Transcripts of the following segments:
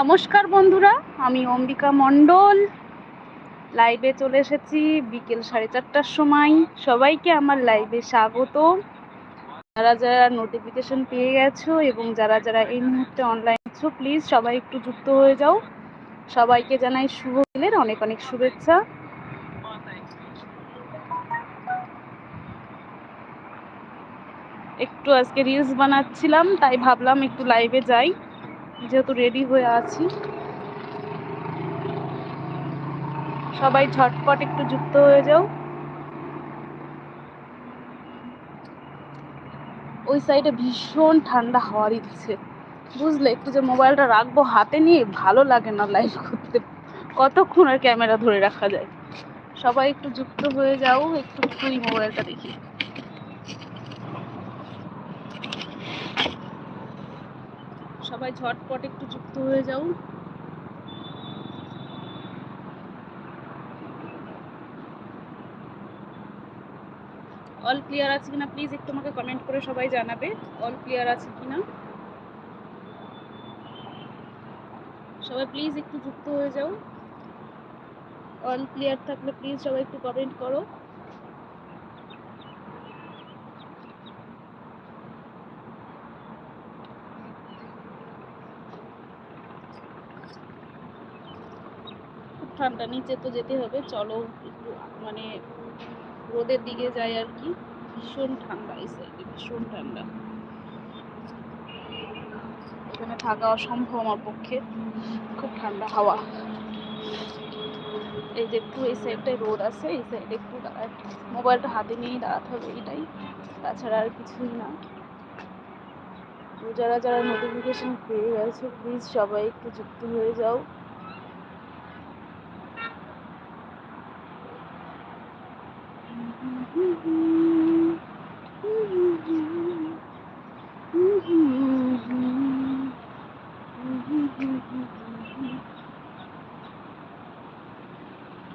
নমস্কার বন্ধুরা, আমি অম্বিকা মণ্ডল। লাইভে চলে এসেছি বিকেল সাড়ে চারটার সময়। সবাইকে আমার লাইভে স্বাগত। যারা যারা নোটিফিকেশন পেয়ে গেছো এবং যারা যারা এই মুহূর্তে অনলাইন আছো প্লিজ সবাই একটু যুক্ত হয়ে যাও। সবাইকে জানাই শুভ দিলের অনেক অনেক শুভেচ্ছা। একটু আজকে রিলস বানাচ্ছিলাম, তাই ভাবলাম একটু লাইভে যাই। যেহেতু রেডি হয়ে আছি। সবাই ঝটপট একটু যুক্ত হয়ে যাও। ওই সাইডে ভীষণ ঠান্ডা হাওয়া দিচ্ছে। বুঝলে? একটু যে মোবাইলটা রাখব হাতে নিয়ে ভালো লাগে না লাইভ করতে। কতক্ষণ আর ক্যামেরা ধরে রাখা যায়? সবাই একটু যুক্ত হয়ে যাও, একটু মোবাইলটা দেখি। সবাই ঝটপট একটু যুক্ত হয়ে যাও। অল ক্লিয়ার আছে কিনা? প্লিজ একটু আমাকে কমেন্ট করে সবাই জানাবে। অল ক্লিয়ার আছে কিনা? সবাই প্লিজ একটু যুক্ত হয়ে যাও। অল ক্লিয়ার থাকলে প্লিজ সবাই একটু কমেন্ট করো খুব ঠান্ডা নিচে তো যেতে হবে। চলো একটু মানে রোদের দিকে যাই আর কি। ভীষণ ঠান্ডা এই সাইডে ভীষণ ঠান্ডা। এখানে থাকা অসম্ভব আমার পক্ষে। খুব ঠান্ডা হাওয়া। এই যে একটু এই সাইডটায় রোদ আছে, এই সাইডে একটু মোবাইলটা হাতে নিয়েই দাঁড়াতে হবে এটাই। তাছাড়া আর কিছুই না। যারা যারা নোটিফিকেশন পেয়ে গেছে প্লিজ সবাই একটু যুক্ত হয়ে যাও।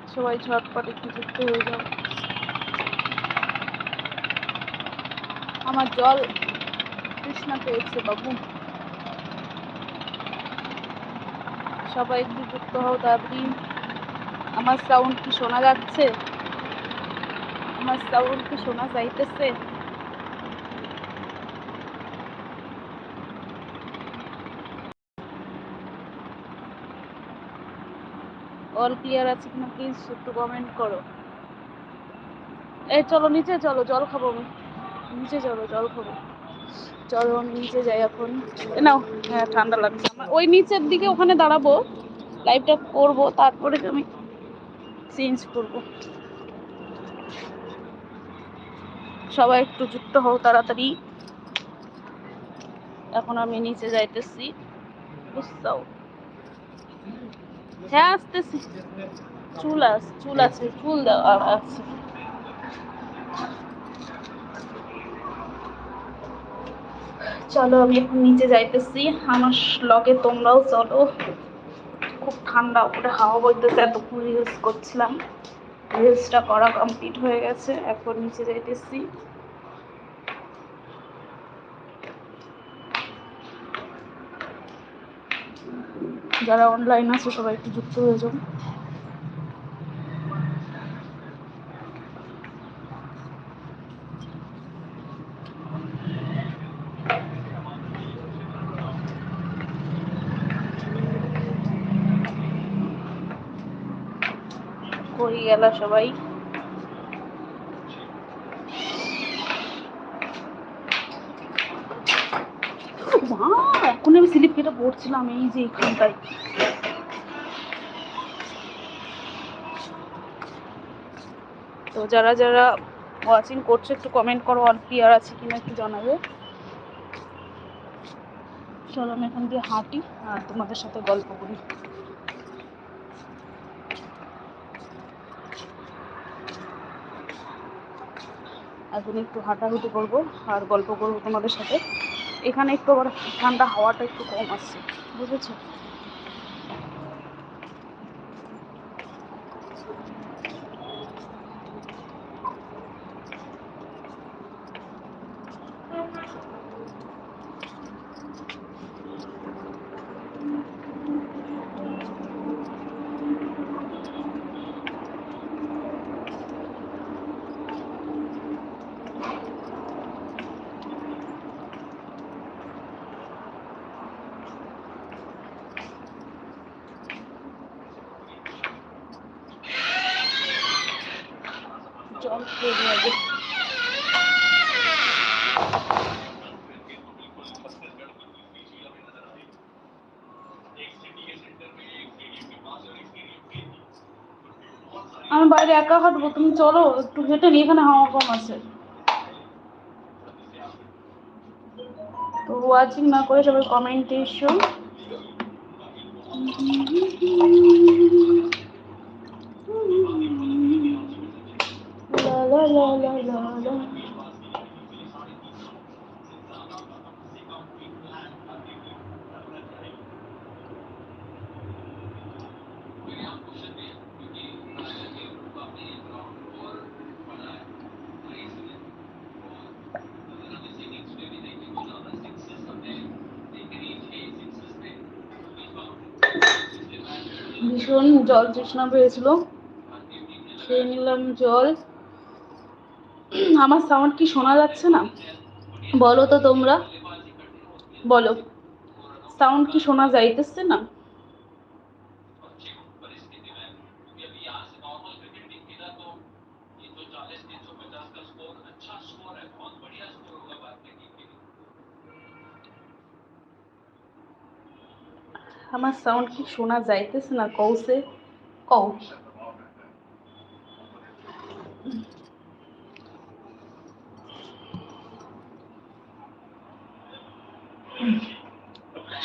সবাই ঝটপট একটু যুক্ত হয়ে যাও। আমার জল তৃষ্ণা পেয়েছে, বাবু। সবাই একটু যুক্ত হও, তাড়াতাড়ি। আমার সাউন্ড কি শোনা যাচ্ছে? আমার সাউন্ড কি শোনা যাইতেছে। অল ক্লিয়ার আছে কিনা প্লিজ একটু কমেন্ট করো। এই চলো, নিচে চলো, জল খাব আমি। নিচে চলো, জল খাব। চলো আমি নিচে যাই এখন। নাও হ্যাঁ ঠান্ডা লাগছে। আমার ওই নিচের দিকে ওখানে দাঁড়াবো। লাইভটা করব, তারপরে আমি চেঞ্জ করব। সবাই একটু যুক্ত হও তাড়াতাড়ি। এখন আমি নিচে যাইতেছি। বুঝছাও? হ্যাঁ আসতেছি। চুল আছে চুল আছে, চুল দেওয়া আছে। চলো, আমি এখন নিচে যাইতেছি। আমার লগে তোমরাও চলো। খুব ঠান্ডা উপরে হাওয়া বইতেছে, এতক্ষণ রিলস করছিলাম। রিলসটা করা কমপ্লিট হয়ে গেছে। এখন নিচে যাইতেছি। যারা অনলাইন আছে সবাই একটু যুক্ত হয়ে যান কই গেল সবাই মা এখন আমি স্লিপ কেটে পড়ছিলাম এই যে এখানটায়। তো যারা যারা ওয়াচিং করছে, একটু কমেন্ট করো অল ক্লিয়ার আছে কিনা একটু জানাবে। চলো আমি এখান দিয়ে হাঁটি, আর তোমাদের সাথে গল্প করি। এখন একটু হাঁটাহুটি করব, আর গল্প করব তোমাদের সাথে। এখানে একটু আবার ঠান্ডা হাওয়াটা একটু কম আসছে বুঝেছ? আমি বাইরে একা হাঁটবো, তুমি চলো, একটু হেঁটে নি এখানে হাওয়া কম আছে। তো ওয়াচিং না করে সবাই কমেন্টে এসো ভীষণ জল তৃষ্ণা পেয়েছিল। খেয়ে নিলাম জল। আমার সাউন্ড কি শোনা যাচ্ছে না? বলো তো তোমরা। বলো। সাউন্ড কি শোনা যাইতেছে না? আমার সাউন্ড কি শোনা যাইতেছে না? কৌসে কৌ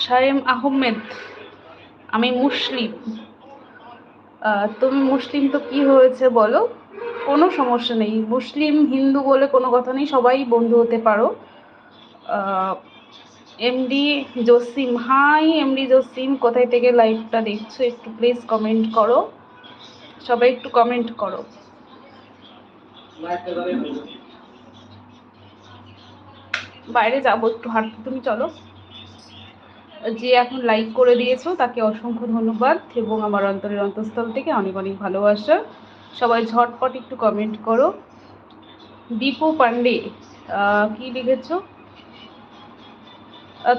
শায়েম আহমেদ, আমি মুসলিম। তুমি মুসলিম তো কি হয়েছে বলো? কোনো সমস্যা নেই। মুসলিম, হিন্দু বলে কোনো কথা নেই। সবাই বন্ধু হতে পারো। MD Jasim hi MD Jasim কোথায় থেকে লাইভটা দেখছ? একটু প্লিজ কমেন্ট করো। সবাই একটু কমেন্ট করো। বাইরে যাব একটু হাঁটতে। তুমি চলো। যে এখন লাইক করে দিয়েছ তাকে অসংখ্য ধন্যবাদ এবং আমার অন্তরের অন্তঃস্থল থেকে অনেক অনেক ভালোবাসা। সবাই ঝটপট একটু কমেন্ট করো। দীপু পান্ডে কি লিখেছো?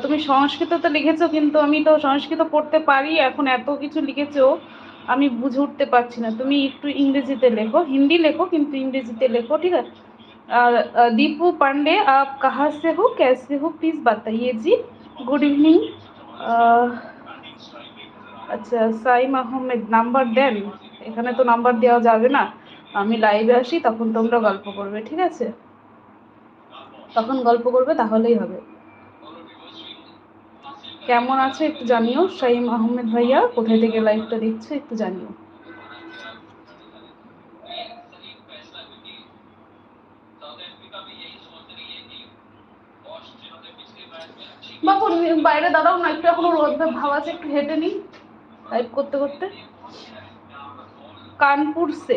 তুমি সংস্কৃততে লিখেছো, কিন্তু আমি তো সংস্কৃত পড়তে পারি, এখন এত কিছু লিখেছো, আমি বুঝে উঠতে পারছি না। তুমি একটু ইংরেজিতে লেখো, হিন্দি লেখো, কিন্তু ইংরেজিতে লেখো, ঠিক আছে? আর দীপু পান্ডে, আপ কাহা সে হোক ক্যাসে হোক প্লিজ বাতাইয়ে জি। Good evening. আচ্ছা সাইম আহমেদ, নাম্বার দেন। এখানে তো নাম্বার দেওয়া যাবে না। আমি লাইভে আসি, তখন তোমরা গল্প করবে, ঠিক আছে? তখন গল্প করবে, তাহলেই হবে। কেমন আছে একটু জানিও শাহিম আহমেদ ভাইয়া কোথায় থেকে লাইভটা দেখছো একটু জানিও বাবু বাইরে দাঁড়াও না একটু এখনো রোদ ভাব আছে একটু হেঁটে নি লাইভ করতে করতে कानपुर से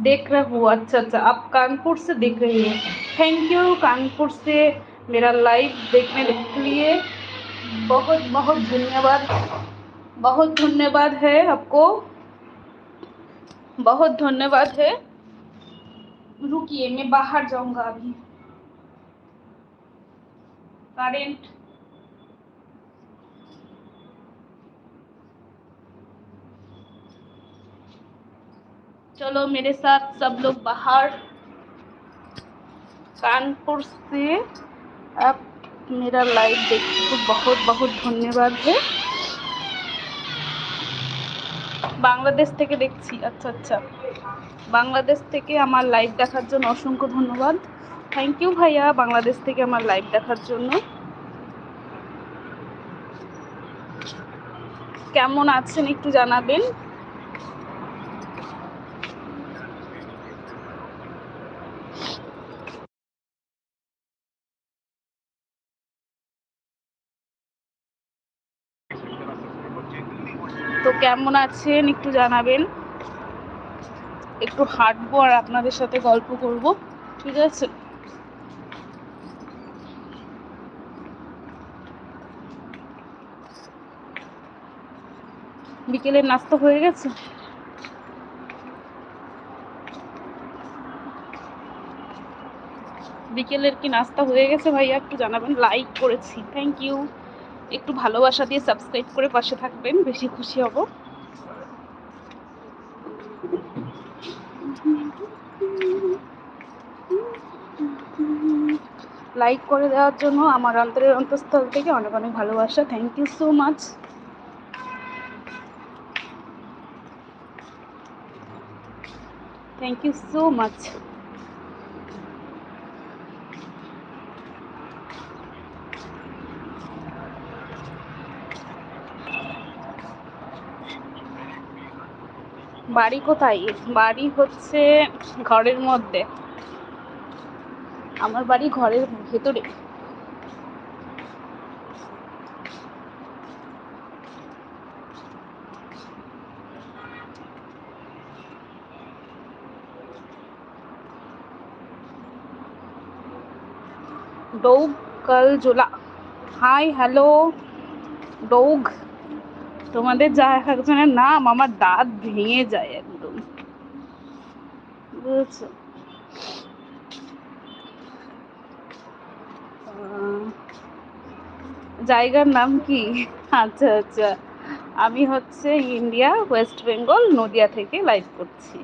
देख रहे हो अच्छा अच्छा आप कानपुर से देख रहे हो थैंक यू कानपुर से मेरा लाइव देखने के लिए बहुत बहुत धन्यवाद। बहुत धन्यवाद है आपको। बहुत धन्यवाद है। रुकिए, मैं बाहर जाऊँगा अभी। करेंट चलो, मेरे साथ सब लोग बाहर। कानपुर से आप मेरा लाइव देखने को बहुत बहुत धन्यवाद है বাংলাদেশ থেকে দেখছি আচ্ছা আচ্ছা বাংলাদেশ থেকে আমার লাইভ দেখার জন্য অসংখ্য ধন্যবাদ থ্যাংক ইউ ভাইয়া বাংলাদেশ থেকে আমার লাইভ দেখার জন্য কেমন আছেন একটু জানাবেন কেমন আছেন একটু জানাবেন। একটু হাঁটবো আর আপনাদের সাথে গল্প করব, ঠিক আছে? বিকেলের নাস্তা হয়ে গেছে? বিকেলের কি নাস্তা হয়ে গেছে ভাইয়া? একটু জানাবেন, লাইক করেছি, থ্যাংক ইউ। একটু ভালোবাসা দিয়ে সাবস্ক্রাইব করে পাশে থাকবেন, বেশি খুশি হব। লাইক করে দেওয়ার জন্য আমার অন্তরের অন্তঃস্থল থেকে অনেক অনেক ভালোবাসা। Thank you so much thank you so much বাড়ি কোথায়? বাড়ি হচ্ছে ঘরের মধ্যে। আমার বাড়ি ঘরের ভেতরে। ডৌগ কালজোলা হাই, হ্যালো, ডৌগ। তোমাদের যা এক একজনের নাম আমার দাঁত ভেঙে যায় একদম। বুঝেছ? জায়গার নাম কি? আচ্ছা আচ্ছা। আমি হচ্ছে ইন্ডিয়া, ওয়েস্ট বেঙ্গল, নদিয়া থেকে লাইভ করছি।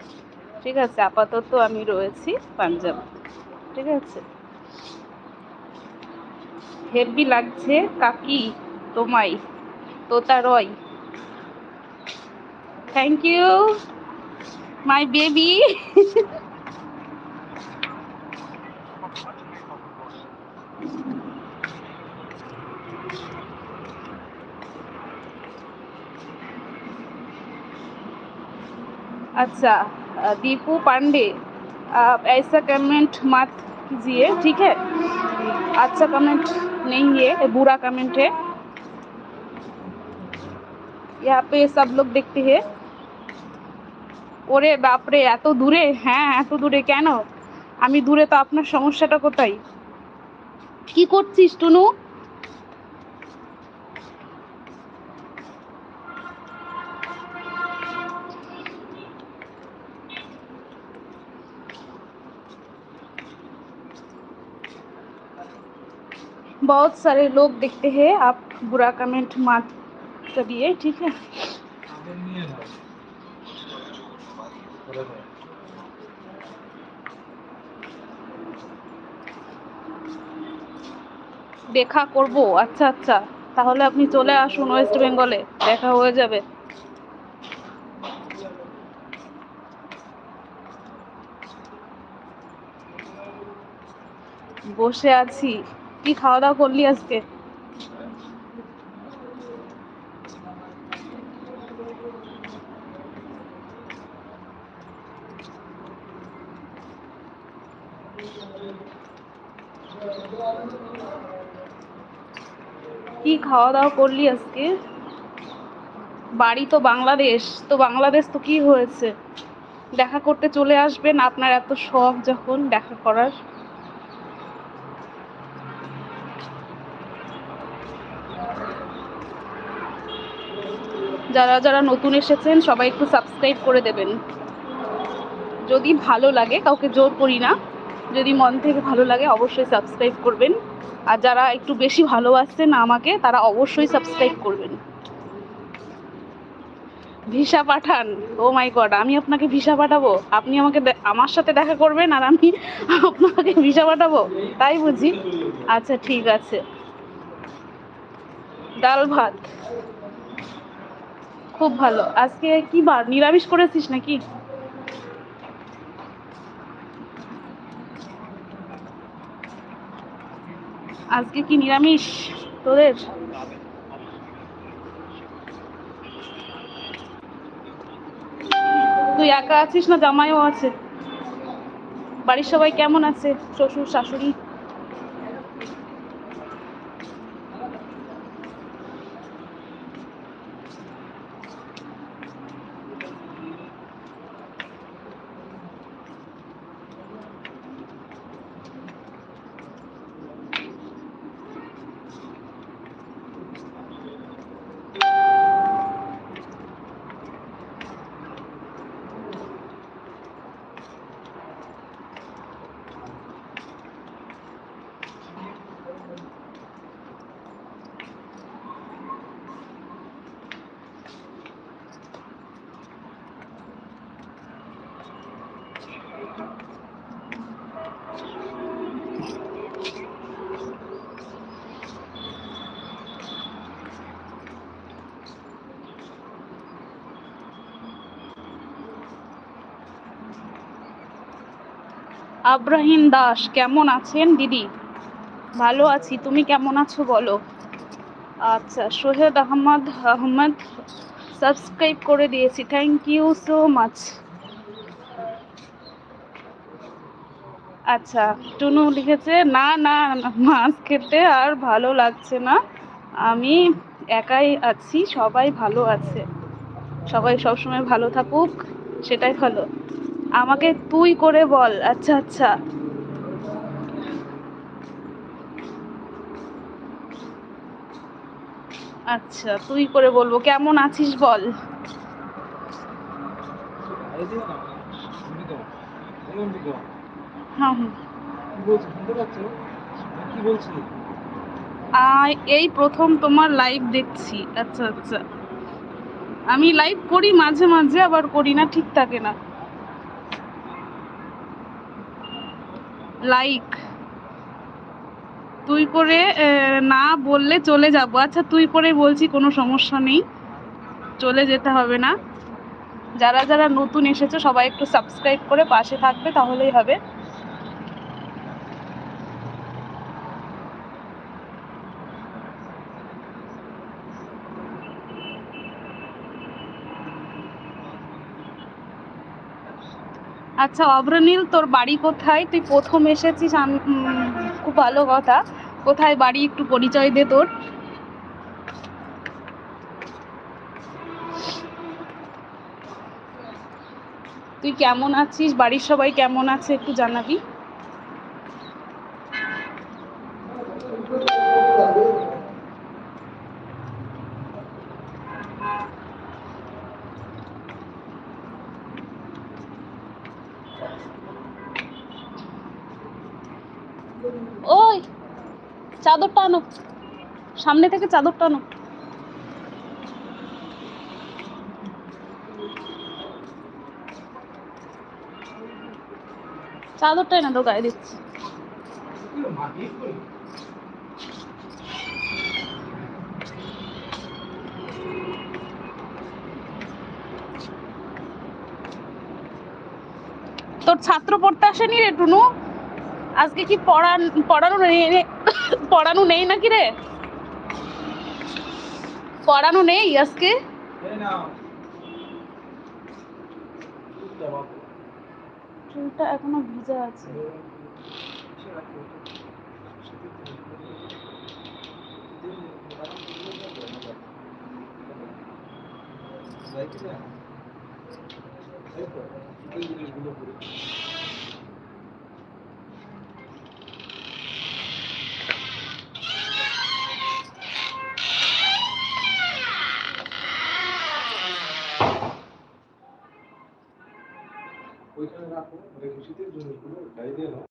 ঠিক আছে, আপাতত আমি রয়েছি পাঞ্জাব। ঠিক আছে? হেভি লাগছে, কাকি, তোমায় Tota Roy thank you my baby अच्छा अ, दीपू पांडे आप ऐसा कमेंट मत कीजिए ठीक है अच्छा कमेंट नहीं है ये बुरा कमेंट है यहाँ पे सब लोग देखते हैं ওরে বাপরে এত দূরে হ্যাঁ এত দূরে কেন আমি দূরে তো আপনার সমস্যাটা কোথায় কি করছিস টুনু बहुत सारे लोग देखते हैं आप बुरा कमेंट मत करिए ठीक है দেখা করব আচ্ছা আচ্ছা। তাহলে আপনি চলে আসুন ওয়েস্ট বেঙ্গলে দেখা হয়ে যাবে। বসে আছি। কি খাওয়া দাওয়া করলি আজকে? কি খাওয়া দাওয়া করলি আজকে? বাড়ি তো বাংলাদেশ তো বাংলাদেশ তো কি হয়েছে? দেখা করতে চলে আসবেন, আপনার এত শখ যখন দেখা করার। যারা যারা নতুন এসেছেন, সবাই একটু সাবস্ক্রাইব করে দেবেন। যদি ভালো লাগে, কাউকে জোর করি না। যদি মন থেকে ভালো লাগে অবশ্যই সাবস্ক্রাইব করবেন। আর যারা একটু বেশি ভালোবাসছেন আমাকে, তারা অবশ্যই সাবস্ক্রাইব করবেন। ভিসা পাঠান। ও মাই গড আমি আপনাকে ভিসা পাঠাবো? আপনি আমাকে আমার সাথে দেখা করবেন আর আমি আপনাকে ভিসা পাঠাবো? তাই বুঝি? আচ্ছা ঠিক আছে। ডাল ভাত। খুব ভালো। আজকে কি বার? নিরামিষ করেছিস নাকি? আজকে কি নিরামিষ তোদের? তুই একা আছিস না? জামাইও আছে। বাড়ির সবাই কেমন আছে? শ্বশুর, শাশুড়ি? আব্রাহিম দাস, কেমন আছেন দিদি? ভালো আছি, তুমি কেমন আছো বলো? আচ্ছা সোহেদ আহমদ আহমদ সাবস্ক্রাইব করে দিয়েছি থ্যাংক ইউ সো মাচ আচ্ছা টুনু লিখেছে, না না, মাছ খেতে আর ভালো লাগছে না। আমি একাই আছি, সবাই ভালো আছে। সবাই সবসময় ভালো থাকুক, সেটাই ভালো। আমাকে তুই করে বল। আচ্ছা আচ্ছা। আচ্ছা তুই করে বলব। কেমন আছিস বল? হ্যাঁ আই এই প্রথম তোমার লাইভ দেখছি। আচ্ছা আচ্ছা। আমি লাইভ করি মাঝে মাঝে আবার করি না ঠিক থাকে না। লাইক তুই করে না বললে চলে যাব। আচ্ছা তুই করে বলছি কোনো সমস্যা নেই। চলে যেতে হবে না। যারা যারা নতুন এসেছে সবাই একটু সাবস্ক্রাইব করে পাশে থাকবে তাহলেই হবে। আচ্ছা অভ্রনীল তোর বাড়ি কোথায়? তুই প্রথম এসেছিস খুব ভালো কথা। কোথায় বাড়ি, একটু পরিচয় দে তোর। তুই কেমন আছিস? বাড়ির সবাই কেমন আছে, একটু জানাবি? আনো সামনে থেকে চাদর টানো। চাদরটাই না তো গায়ে দিচ্ছি। তোর ছাত্র পড়তে আসেনি রে টুনু? আজকে কি পড়ান পড়ানো পড়ানো নেই নাকি রে? পড়ানো নেই আজকে? চুলটা এখনও ভিজা আছে। ওইখানে রাখো মানে শীতের জিনিসগুলো গায়ে দিয়ে নাও